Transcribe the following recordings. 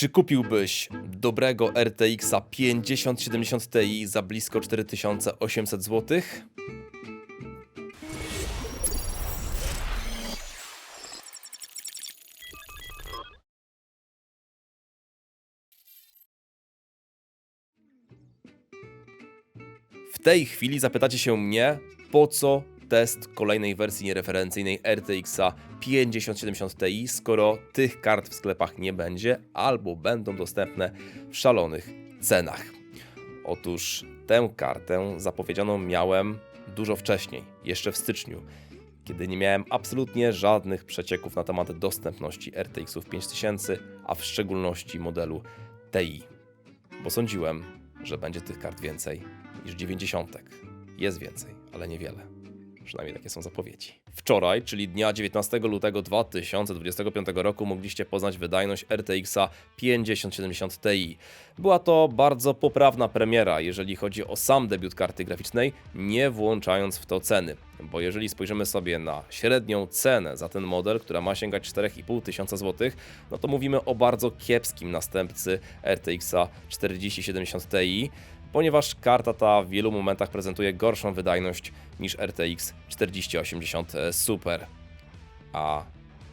Czy kupiłbyś dobrego RTX 5070 Ti za blisko 4800 zł? W tej chwili zapytacie się mnie, po co test kolejnej wersji niereferencyjnej RTX 5070 Ti, skoro tych kart w sklepach nie będzie albo będą dostępne w szalonych cenach. Otóż tę kartę zapowiedzianą miałem dużo wcześniej, jeszcze w styczniu, kiedy nie miałem absolutnie żadnych przecieków na temat dostępności RTX-ów 5000, a w szczególności modelu Ti, bo sądziłem, że będzie tych kart więcej niż 90. Jest więcej, ale niewiele. Przynajmniej takie są zapowiedzi. Wczoraj, czyli dnia 19 lutego 2025 roku, mogliście poznać wydajność RTX 5070 Ti. Była to bardzo poprawna premiera, jeżeli chodzi o sam debiut karty graficznej, nie włączając w to ceny. Bo jeżeli spojrzymy sobie na średnią cenę za ten model, która ma sięgać 4500 tysiąca złotych, no to mówimy o bardzo kiepskim następcy RTX 4070 Ti ponieważ karta ta w wielu momentach prezentuje gorszą wydajność niż RTX 4080 Super. A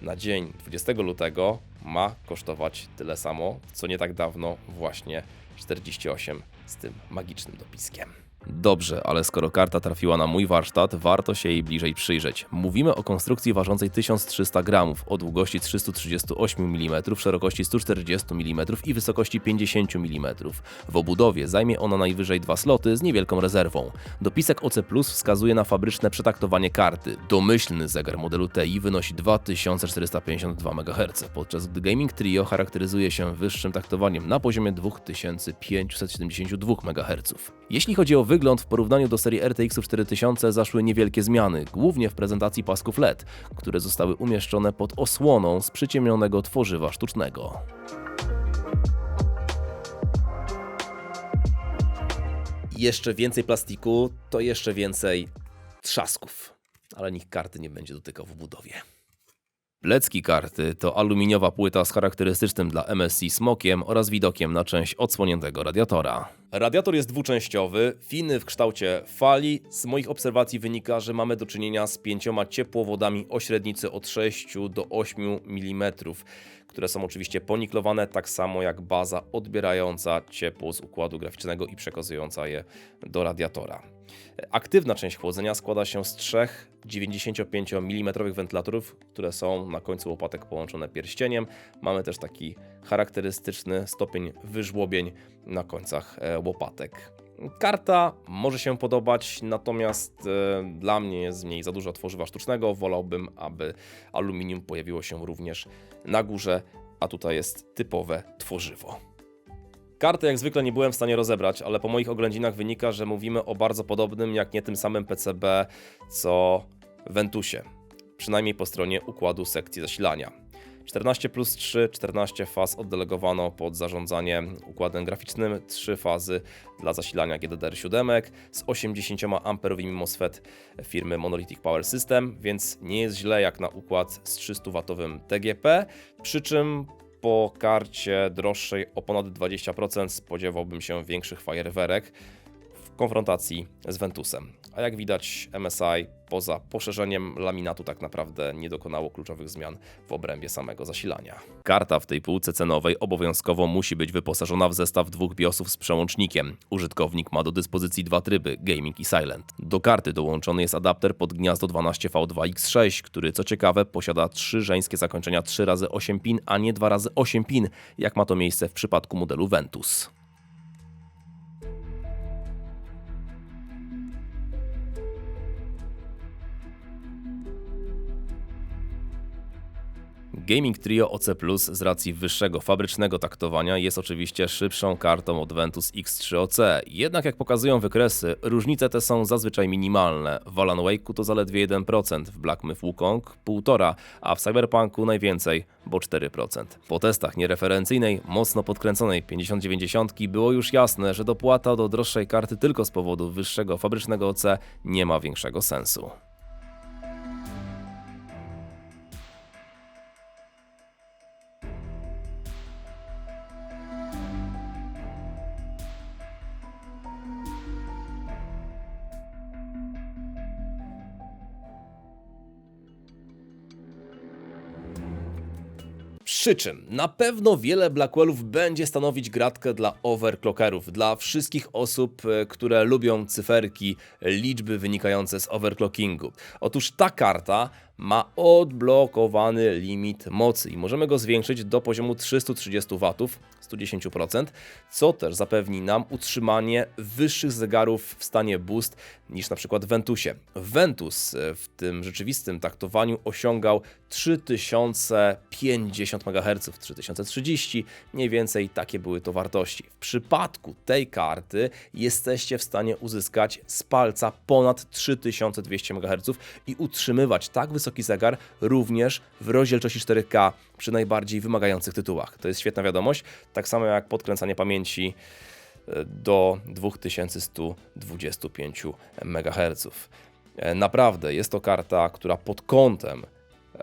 na dzień 20 lutego ma kosztować tyle samo, co nie tak dawno właśnie 48 z tym magicznym dopiskiem. Dobrze, ale skoro karta trafiła na mój warsztat, warto się jej bliżej przyjrzeć. Mówimy o konstrukcji ważącej 1300 gramów, o długości 338 mm, szerokości 140 mm i wysokości 50 mm. W obudowie zajmie ona najwyżej dwa sloty z niewielką rezerwą. Dopisek OC Plus wskazuje na fabryczne przetaktowanie karty. Domyślny zegar modelu TI wynosi 2452 MHz, podczas gdy Gaming Trio charakteryzuje się wyższym taktowaniem na poziomie 2572 MHz. Jeśli chodzi o wygląd w porównaniu do serii RTX 4000 zaszły niewielkie zmiany, głównie w prezentacji pasków LED, które zostały umieszczone pod osłoną z przyciemnionego tworzywa sztucznego. Jeszcze więcej plastiku to jeszcze więcej trzasków, ale nikt karty nie będzie dotykał w budowie. Plecki karty to aluminiowa płyta z charakterystycznym dla MSC smokiem oraz widokiem na część odsłoniętego radiatora. Radiator jest dwuczęściowy, finy w kształcie fali. Z moich obserwacji wynika, że mamy do czynienia z pięcioma ciepłowodami o średnicy od 6 do 8 mm, które są oczywiście poniklowane, tak samo jak baza odbierająca ciepło z układu graficznego i przekazująca je do radiatora. Aktywna część chłodzenia składa się z trzech 95 mm wentylatorów, które są na końcu łopatek połączone pierścieniem. Mamy też taki charakterystyczny stopień wyżłobień na końcach e, łopatek. Karta może się podobać, natomiast e, dla mnie jest z niej za dużo tworzywa sztucznego. Wolałbym, aby aluminium pojawiło się również na górze, a tutaj jest typowe tworzywo. Karty jak zwykle nie byłem w stanie rozebrać, ale po moich oględzinach wynika, że mówimy o bardzo podobnym, jak nie tym samym PCB, co Ventusie. Przynajmniej po stronie układu sekcji zasilania. 14 plus 3, 14 faz oddelegowano pod zarządzanie układem graficznym, 3 fazy dla zasilania GDDR7 z 80 amperowymi MOSFET firmy Monolithic Power System, więc nie jest źle jak na układ z 300W TGP, przy czym po karcie droższej o ponad 20% spodziewałbym się większych fajerwerek w konfrontacji z Ventusem. A jak widać, MSI poza poszerzeniem laminatu tak naprawdę nie dokonało kluczowych zmian w obrębie samego zasilania. Karta w tej półce cenowej obowiązkowo musi być wyposażona w zestaw dwóch BIOSów z przełącznikiem. Użytkownik ma do dyspozycji dwa tryby, gaming i silent. Do karty dołączony jest adapter pod gniazdo 12V2X6, który co ciekawe posiada trzy żeńskie zakończenia 3x8 pin, a nie 2x8 pin, jak ma to miejsce w przypadku modelu Ventus. Gaming Trio OC Plus z racji wyższego fabrycznego taktowania jest oczywiście szybszą kartą od Ventus X3OC. Jednak jak pokazują wykresy, różnice te są zazwyczaj minimalne. W Alan Wake'u to zaledwie 1%, w Black Myth Wukong 1,5%, a w Cyberpunku najwięcej, bo 4%. Po testach niereferencyjnej, mocno podkręconej 5090 było już jasne, że dopłata do droższej karty tylko z powodu wyższego fabrycznego OC nie ma większego sensu. Przy czym na pewno wiele Blackwellów będzie stanowić gratkę dla overclockerów, dla wszystkich osób, e, które lubią cyferki, liczby wynikające z overclockingu. Otóż ta karta ma odblokowany limit mocy i możemy go zwiększyć do poziomu 330 W, 110%, co też zapewni nam utrzymanie wyższych zegarów w stanie boost niż na przykład w Ventusie. Ventus e, w tym rzeczywistym taktowaniu osiągał 3050 MHz, 3030, mniej więcej takie były to wartości. W przypadku tej karty jesteście w stanie uzyskać z palca ponad 3200 MHz i utrzymywać tak wysoki zegar również w rozdzielczości 4K przy najbardziej wymagających tytułach. To jest świetna wiadomość, tak samo jak podkręcanie pamięci e, do 2125 MHz. E, Naprawdę jest to karta, która pod kątem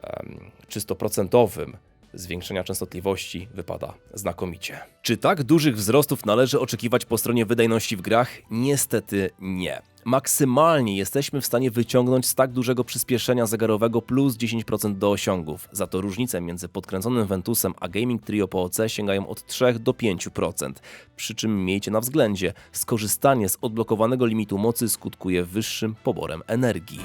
em, czysto procentowym zwiększenia częstotliwości wypada znakomicie. Czy tak dużych wzrostów należy oczekiwać po stronie wydajności w grach? Niestety nie. Maksymalnie jesteśmy w stanie wyciągnąć z tak dużego przyspieszenia zegarowego plus 10% do osiągów. Za to różnice między podkręconym Ventusem a Gaming Trio po OC sięgają od 3 do 5%. Przy czym miejcie na względzie, skorzystanie z odblokowanego limitu mocy skutkuje wyższym poborem energii.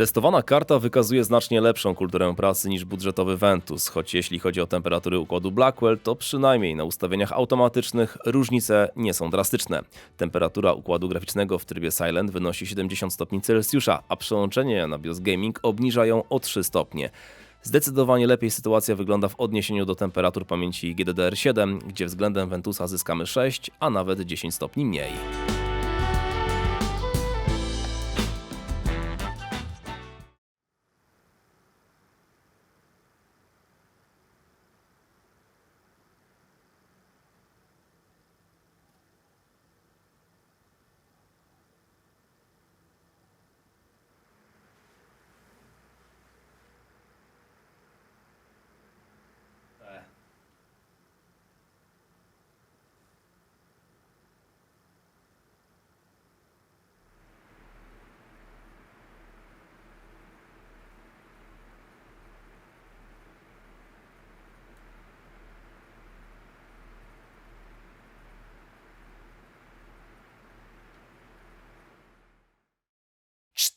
Testowana karta wykazuje znacznie lepszą kulturę pracy niż budżetowy Ventus, choć jeśli chodzi o temperatury układu Blackwell, to przynajmniej na ustawieniach automatycznych różnice nie są drastyczne. Temperatura układu graficznego w trybie Silent wynosi 70 stopni Celsjusza, a przełączenie na BIOS Gaming obniża ją o 3 stopnie. Zdecydowanie lepiej sytuacja wygląda w odniesieniu do temperatur pamięci GDDR7, gdzie względem Ventusa zyskamy 6, a nawet 10 stopni mniej.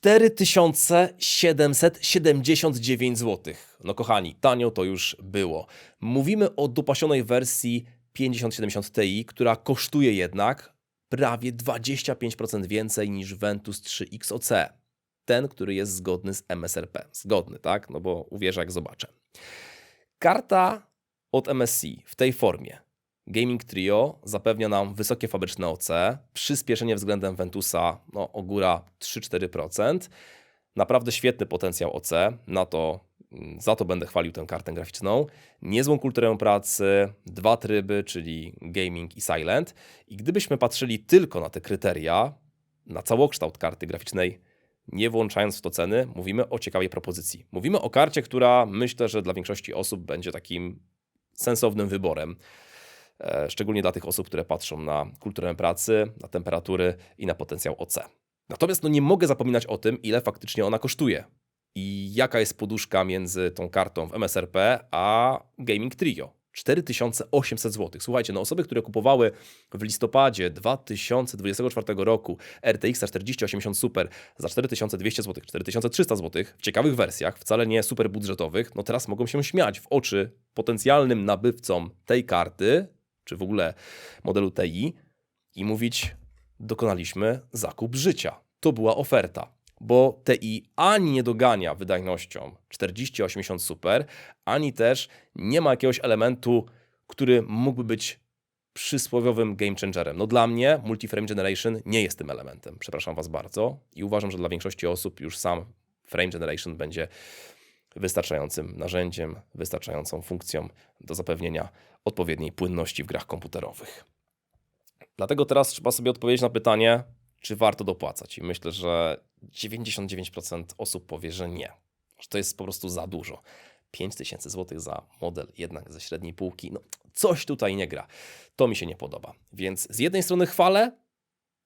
Cztery tysiące 779 zł. No kochani, tanio to już było. Mówimy o dopasionej wersji 5070 Ti, która kosztuje jednak prawie 25% więcej niż Ventus 3 XOC. Ten, który jest zgodny z MSRP. Zgodny, tak? No bo uwierzę jak zobaczę. Karta od MSI w tej formie Gaming Trio zapewnia nam wysokie fabryczne OC, przyspieszenie względem Ventusa no, o góra 3-4%. Naprawdę świetny potencjał OC, na to, mm, za to będę chwalił tę kartę graficzną. Niezłą kulturę pracy, dwa tryby, czyli gaming i silent. I gdybyśmy patrzyli tylko na te kryteria, na całokształt karty graficznej, nie włączając w to ceny, mówimy o ciekawej propozycji. Mówimy o karcie, która myślę, że dla większości osób będzie takim sensownym wyborem szczególnie dla tych osób, które patrzą na kulturę pracy, na temperatury i na potencjał OC. Natomiast no, nie mogę zapominać o tym, ile faktycznie ona kosztuje i jaka jest poduszka między tą kartą w MSRP a Gaming Trio. 4800 zł. Słuchajcie, no osoby, które kupowały w listopadzie 2024 roku RTX 4080 Super za 4200 zł, 4300 zł w ciekawych wersjach, wcale nie super budżetowych, no teraz mogą się śmiać w oczy potencjalnym nabywcom tej karty, czy w ogóle modelu TI i mówić, dokonaliśmy zakup życia. To była oferta, bo TI ani nie dogania wydajnością 4080 Super, ani też nie ma jakiegoś elementu, który mógłby być przysłowiowym game changerem. No dla mnie Multi-Frame Generation nie jest tym elementem, przepraszam Was bardzo i uważam, że dla większości osób już sam Frame Generation będzie wystarczającym narzędziem, wystarczającą funkcją do zapewnienia odpowiedniej płynności w grach komputerowych. Dlatego teraz trzeba sobie odpowiedzieć na pytanie, czy warto dopłacać. I myślę, że 99% osób powie, że nie. Że to jest po prostu za dużo. 5000 zł za model jednak ze średniej półki, no coś tutaj nie gra. To mi się nie podoba. Więc z jednej strony chwalę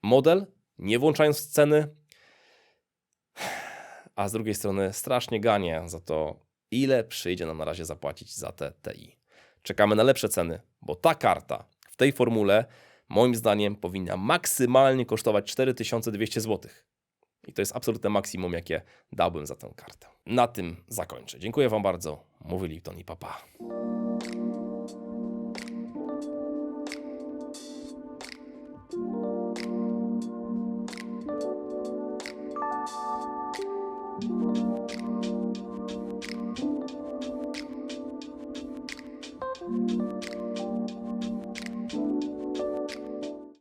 model, nie włączając ceny, a z drugiej strony strasznie ganie za to, ile przyjdzie nam na razie zapłacić za te TI. Czekamy na lepsze ceny, bo ta karta w tej formule moim zdaniem powinna maksymalnie kosztować 4200 zł. I to jest absolutne maksimum, jakie dałbym za tę kartę. Na tym zakończę. Dziękuję Wam bardzo. Mówili Lipton i Papa.